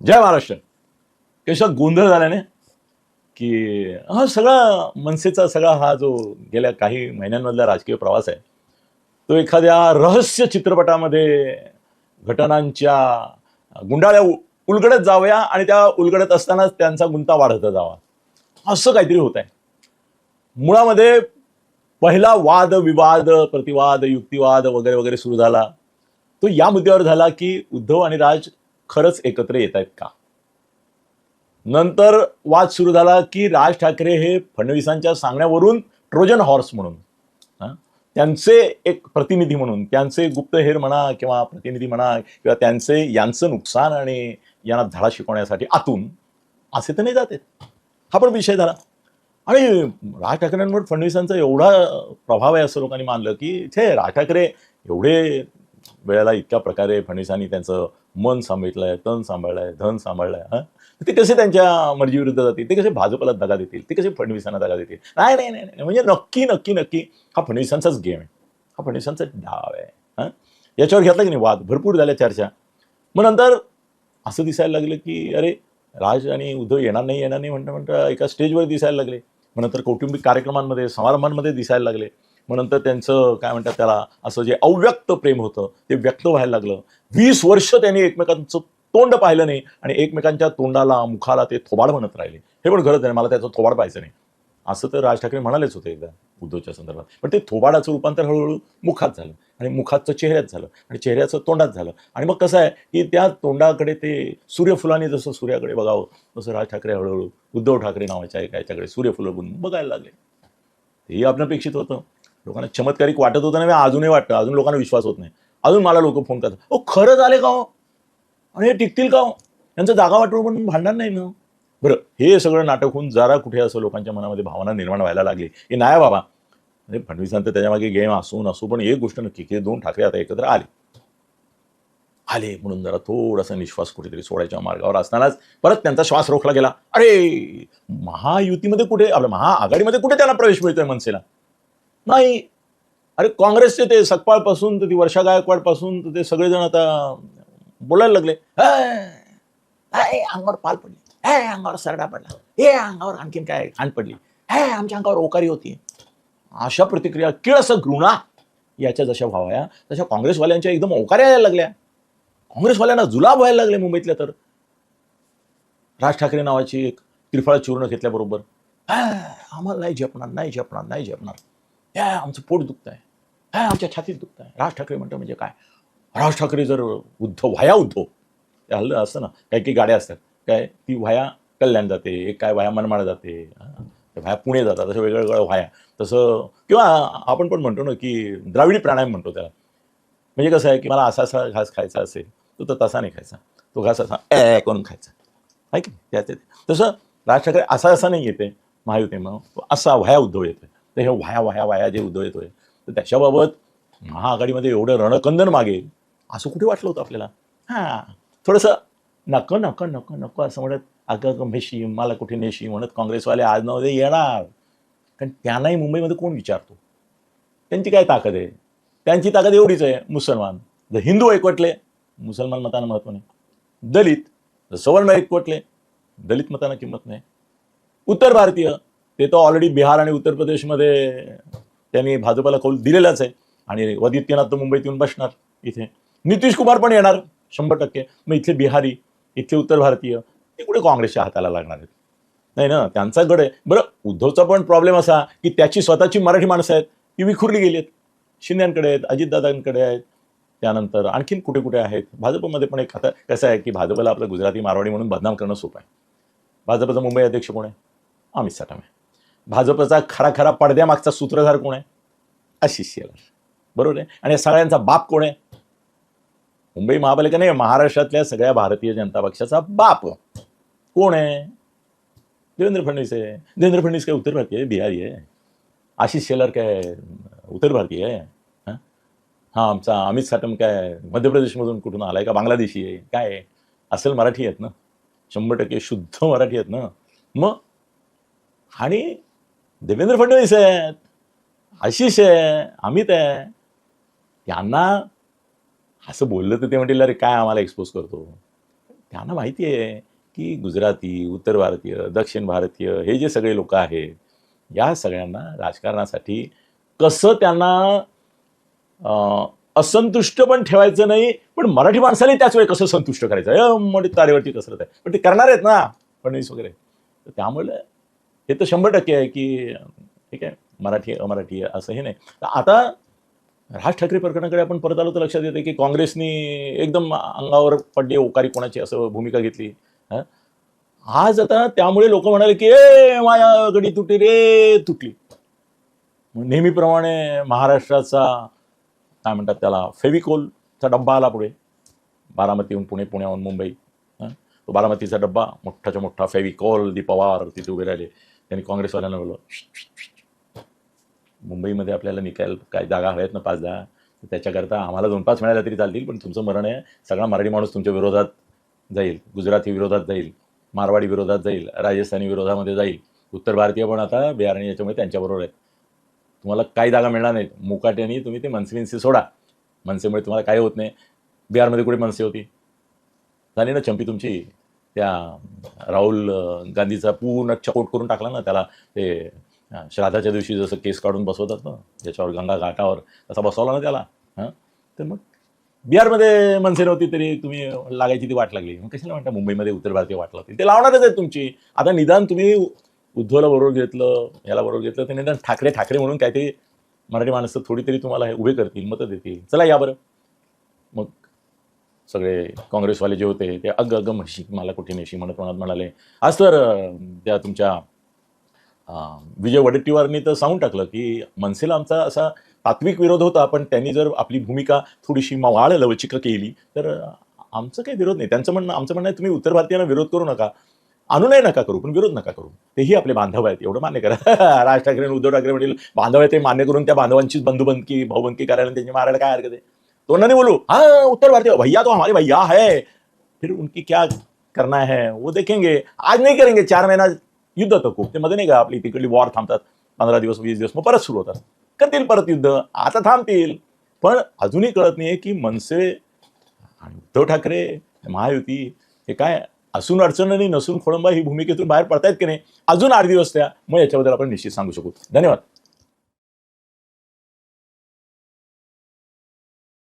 जय महाराष्ट्र. कशा गोंधळ झाल्याने की हा सगळा मनसेचा सगळा हा जो गेल्या काही महिन्यांमधला राजकीय प्रवास आहे तो एखाद्या रहस्य चित्रपटामध्ये घटनांच्या गुंडाळ्या उलगडत जाव्या आणि त्या उलगडत असतानाच त्यांचा गुंता वाढत जावा. असं काहीतरी होत आहे मुळामध्ये पहिला वाद विवाद प्रतिवाद युक्तिवाद वगैरे वगैरे सुरू झाला. तो या मुद्द्यावर झाला की उद्धव आणि राज खरंच एकत्र येत आहेत का? नंतर वाद सुरू झाला की राज ठाकरे हे फडणवीसांच्या सांगण्यावरून ट्रोजन हॉर्स म्हणून हा, त्यांचे एक प्रतिनिधी म्हणून त्यांचे गुप्तहेर म्हणा किंवा प्रतिनिधी म्हणा किंवा त्यांचे यांचं नुकसान आणि यांना धडा शिकवण्यासाठी आतून असे तर नाही जाते हा पण विषय झाला. आणि राज ठाकरेंवर फडणवीसांचा एवढा प्रभाव आहे असं लोकांनी मानलं की छे राज ठाकरे एवढे वेळेला इतक्या प्रकारे फडणवीसांनी त्यांचं मन सांभाळलंय तन सांभाळलंय धन सांभाळलं आहे हां? ते कसे त्यांच्या मर्जीविरुद्ध जातील? ते कसे भाजपला दगा देतील? ते कसे फडणवीसांना दगा देतील? नाही नाही नाही म्हणजे नक्की नक्की नक्की हा फडणवीसांचाच गेम आहे. हा फडणवीसांचा डाव आहे हां? याच्यावर घेतला की नाही? वाद भरपूर झाल्या चर्चा. मग नंतर असं दिसायला लागलं की अरे राज आणि उद्धव येणार नाही येणार नाही म्हणता म्हणता एका स्टेजवर दिसायला लागले. मग नंतर कौटुंबिक कार्यक्रमांमध्ये समारंभांमध्ये दिसायला लागले. मग नंतर त्यांचं काय म्हणतात त्याला असं जे अव्यक्त प्रेम होतं ते व्यक्त व्हायला लागलं. वीस वर्ष त्यांनी एकमेकांचं तोंड पाहिलं नाही आणि एकमेकांच्या तोंडाला मुखाला ते थोबाड म्हणत राहिले. हे पण खरंच नाही मला त्याचं थोबाड पाहायचं नाही. असं तर राज ठाकरे म्हणालेच होते एकदा उद्धवच्या संदर्भात. पण ते थोबाडाचं रूपांतर हळूहळू मुखात झालं आणि मुखाचं चेहऱ्यात झालं आणि चेहऱ्याचं तोंडात झालं. आणि मग कसं आहे की त्या तोंडाकडे ते सूर्यफुलाने जसं सूर्याकडे बघावं तसं राज ठाकरे हळूहळू उद्धव ठाकरे नावाच्या एका याच्याकडे सूर्यफुलं बनून बघायला लागले. तेही आपण अपेक्षित होतं. लोकांना चमत्कारिक वाटत होतं ना अजूनही वाटतं अजून लोकांना विश्वास होत नाही. अजून मला लोक फोन करतात ओ खरंच आले का हो? आणि हे टिकतील का हो? यांचं जागा वाटून म्हणून भांडणार नाही ना? बरं हे सगळं नाटक होऊन जरा कुठे असं लोकांच्या मनामध्ये भावना निर्माण व्हायला लागली. की नाही हो बाबा. म्हणजे फडणवीसांचं त्याच्यामागे गेम असून असू पण एक गोष्ट नक्की की हे दोन ठाकरे आता एकत्र आले. आले म्हणून जरा थोडासा निश्वास कुठेतरी सोडायच्या मार्गावर असतानाच परत त्यांचा श्वास रोखला गेला. अरे महायुतीमध्ये कुठे आपल्या महाआघाडीमध्ये कुठे त्यांना प्रवेश मिळतोय मनसेला? नाही. अरे काँग्रेसचे ते सकपाळपासून तर ती वर्षा गायकवाडपासून तर ते सगळेजण आता बोलायला लागले. अंगावर पाल पडली. हे अंगावर सरडा पडला. हे अंगावर आणखीन काय घाण पडली. हे आमच्या अंगावर ओकारी होती. अशा प्रतिक्रिया किळस घृणा. याच्या जशा व्हाव्या तशा काँग्रेसवाल्यांच्या एकदम ओकाऱ्या यायला लागल्या. काँग्रेसवाल्यांना जुलाब व्हायला लागले मुंबईतल्या तर. राज ठाकरे नावाची एक त्रिफळा चूर्ण घेतल्याबरोबर. आम्हाला नाही झेपणार नाही झेपणार नाही झेपणार या आमचं पोट दुखत आहे हे आमच्या छातीत दुखत आहे राज ठाकरे म्हणतो म्हणजे काय? राज ठाकरे जर उद्धव व्हाया उद्धव हल्लं असतं ना काही काही गाड्या असतात काय ती व्हाया कल्याण जाते एक काय व्हाया मनमाड जाते व्हाया पुणे जातात तसं वेगवेगळं व्हाया. तसं किंवा आपण पण म्हणतो ना की द्राविडी प्राणायाम म्हणतो त्याला. म्हणजे कसं आहे की मला असा असा घास खायचा असेल तो तर तसा नाही खायचा. तो घास असा ए करून खायचा. आहे की नाही? त्यात येते. तसं राज ठाकरे असा असा नाही येते महायुतीमुळं. असा व्हाया उद्धव येतोय. तर हे वाया वाया वाया जे उद्धव येतोय. तर त्याच्याबाबत महाआघाडीमध्ये एवढं रणकंदन मागे असं कुठे वाटलं होतं आपल्याला? हां थोडंसं नको नको नको नको असं म्हणत अगं अगं मेशी मला कुठे नेशी म्हणत काँग्रेसवाले आज नव्हते येणार. कारण त्यांनाही मुंबईमध्ये कोण विचारतो? त्यांची काय ताकद आहे? त्यांची ताकद एवढीच आहे मुसलमान. जर हिंदू एकवटले मुसलमान मतांना महत्त्व नाही. दलित जर सवर्ण एकवटले दलित मतांना किंमत नाही. उत्तर भारतीय ते तर ऑलरेडी बिहार आणि उत्तर प्रदेशमध्ये त्यांनी भाजपाला कौल दिलेलाच आहे. आणि आदित्यनाथ तर मुंबईत येऊन बसणार इथे. नितीश कुमार पण येणार शंभर टक्के. मग इथले बिहारी इथले उत्तर भारतीय ते कुठे काँग्रेसच्या हाताला लागणार आहेत? नाही ना? त्यांचा गड आहे. बरं उद्धवचा पण प्रॉब्लेम असा की त्याची स्वतःची मराठी माणसं आहेत ती विखुरली गेली आहेत. शिंद्यांकडे आहेत अजितदादांकडे आहेत. त्यानंतर आणखीन कुठे कुठे आहेत? भाजपमध्ये पण एक आता कसं आहे की भाजपला आपलं गुजराती मारवाडी म्हणून बदनाम करणं सोपं आहे. भाजपचा मुंबई अध्यक्ष कोण आहे? अमित साठम आहे. भाजपचा खरा खरा पडद्यामागचा सूत्रधार कोण आहे? आशिष शेलार. बरोबर आहे? आणि सगळ्यांचा बाप कोण आहे? मुंबई महापालिका नाही महाराष्ट्रातल्या सगळ्या भारतीय जनता पक्षाचा बाप कोण आहे? देवेंद्र फडणवीस आहे. देवेंद्र फडणवीस काय उत्तर भारतीय आहे? बिहारी आहे. आशिष शेलार काय उत्तर भारतीय आहे? हं? हा आमचा अमित साटम काय मध्य प्रदेशमधून कुठून आलाय का? बांगलादेशी आहे. काय आहे? असेल मराठी आहेत ना? शंभर टक्के शुद्ध मराठी आहेत ना? मग आणि देवेंद्र फडणवीस आहेत आशिष आहे अमित आहे. त्यांना असं बोललं तर ते म्हणतील अरे काय आम्हाला एक्सपोज करतो? त्यांना माहिती आहे की गुजराती उत्तर भारतीय दक्षिण भारतीय हे जे सगळे लोक आहेत या सगळ्यांना राजकारणासाठी कसं त्यांना अं, असंतुष्ट पण ठेवायचं नाही पण मराठी माणसालाही त्याच वेळी कसं संतुष्ट करायचं? मोठी तारेवरची कसरत आहे. पण ते करणार आहेत ना फडणवीस वगैरे. तर त्यामुळे हे तर शंभर टक्के आहे की ठीक आहे मराठी अमराठी असं हे नाही. तर आता राज ठाकरे प्रकरणाकडे आपण परत आलो तर लक्षात येते की काँग्रेसनी एकदम अंगावर पडली ओकारी कोणाची असं भूमिका घेतली. आज आता त्यामुळे लोक म्हणाले की ए माया गडी तुटली रे तुटली. नेहमीप्रमाणे महाराष्ट्राचा काय म्हणतात त्याला फेविकोलचा डब्बा आला पुढे. बारामतीहून पुणे पुण्याहून मुंबई. तो बारामतीचा डब्बा मोठाच्या मोठा फेविकॉल दीपवार तिथे उभे राहिले. त्यांनी काँग्रेसवाल्यांना बोलवलं मुंबईमध्ये आपल्याला निकाल काय जागा हव्यात ना पाच दहा तर त्याच्याकरता आम्हाला दोन पाच मिळाल्या तरी चालतील पण तुमचं मरण आहे सगळा मराठी माणूस तुमच्या विरोधात जाईल गुजराती विरोधात जाईल मारवाडी विरोधात जाईल राजस्थानी विरोधामध्ये जाईल उत्तर भारतीय पण आता बिहार आणि याच्यामुळे त्यांच्याबरोबर आहेत तुम्हाला काही जागा मिळणार नाहीत मुकाट्याने तुम्ही ते मनसे विनसे सोडा मनसेमुळे तुम्हाला काय होत नाही बिहारमध्ये कुठे मनसे होती झाली ना चंपी तुमची त्या राहुल गांधीचा पूर्ण चकोट करून टाकला ना त्याला ते श्राद्धाच्या दिवशी जसं केस काढून बसवतात ना ज्याच्यावर गंगा घाटावर तसा बसवला ना त्याला हां? तर मग बिहारमध्ये मनसे नव्हती तरी तुम्ही लागायची ती वाट लागली. मग कशाला म्हणता मुंबईमध्ये उत्तर भारतीय वाट लागते? ते लावणारच आहे तुमची. आता निदान तुम्ही उद्धवला बरोबर घेतलं याला बरोबर घेतलं तर निदान ठाकरे ठाकरे म्हणून काहीतरी मराठी माणसं थोडी तरी तुम्हाला हे उभे करतील मतं देतील. चला या बरं. मग सगळे काँग्रेसवाले जे होते ते अग अग म्हशी मला कुठे नेशी म्हणत म्हणत म्हणाले. आज तर त्या तुमच्या विजय वडेट्टीवारनी तर सांगून टाकलं की मनसेला आमचा असा तात्विक विरोध होता पण त्यांनी जर आपली भूमिका थोडीशी मवाळ लवचिक केली तर आमचं काही विरोध नाही. त्यांचं म्हणणं आमचं म्हणणं आहे तुम्ही उत्तर भारतीयांना विरोध करू नका. अनुनय नका करू पण विरोध नका करू. तेही आपले बांधव आहेत एवढं मान्य करा. राज ठाकरे आणि उद्धव ठाकरे म्हणतील बांधव आहे ते मान्य करून त्या बांधवांचीच बंधुबंदकी भाऊबंदकी करायला त्यांची मारायला काय हरकत आहे? तो नहीं बोलू हाँ उत्तर भारतीय भैया तो हमारे भैया है। फिर उनकी क्या करना है वो देखेंगे। आज नहीं करेंगे चार महिना युद्ध तर खूप ते मध्ये नाही का आपली तिकडली वॉर थांबतात पंधरा दिवस वीस दिवस मग परत सुरू होतात। करतील परत युद्ध आता थांबतील। पण अजूनही कळत नाही की मनसे आणि उद्धव ठाकरे महायुती हे काय असून अडचण आणि नसून खोळंबा ही भूमिकेतून बाहेर पडतायत की नाही अजून आठ दिवस त्या मग याच्याबद्दल आपण निश्चित सांगू शकू. धन्यवाद.